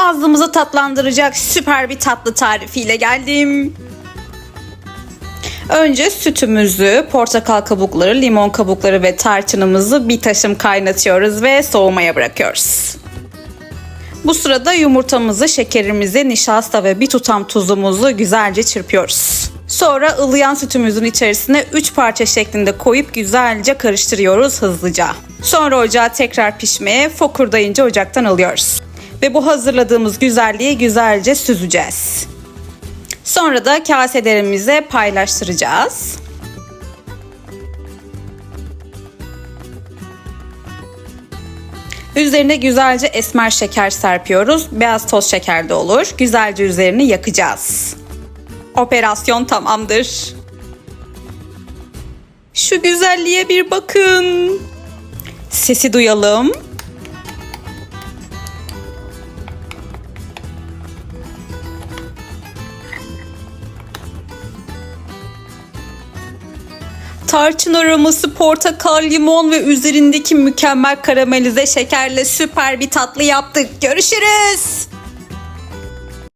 ağzımızı tatlandıracak süper bir tatlı tarifiyle geldim. Önce sütümüzü, portakal kabukları, limon kabukları ve tarçınımızı bir taşım kaynatıyoruz ve soğumaya bırakıyoruz. Bu sırada yumurtamızı, şekerimizi, nişasta ve bir tutam tuzumuzu güzelce çırpıyoruz. Sonra ılıyan sütümüzün içerisine 3 parça şeklinde koyup güzelce karıştırıyoruz hızlıca. Sonra ocağa tekrar pişmeye fokurdayınca ocaktan alıyoruz. Ve bu hazırladığımız güzelliği güzelce süzeceğiz. Sonra da kaselerimize paylaştıracağız. Üzerine güzelce esmer şeker serpiyoruz. Beyaz toz şeker de olur. Güzelce üzerini yakacağız. Operasyon tamamdır. Şu güzelliğe bir bakın. Sesi duyalım. Tarçın aroması, portakal, limon ve üzerindeki mükemmel karamelize şekerle süper bir tatlı yaptık. Görüşürüz.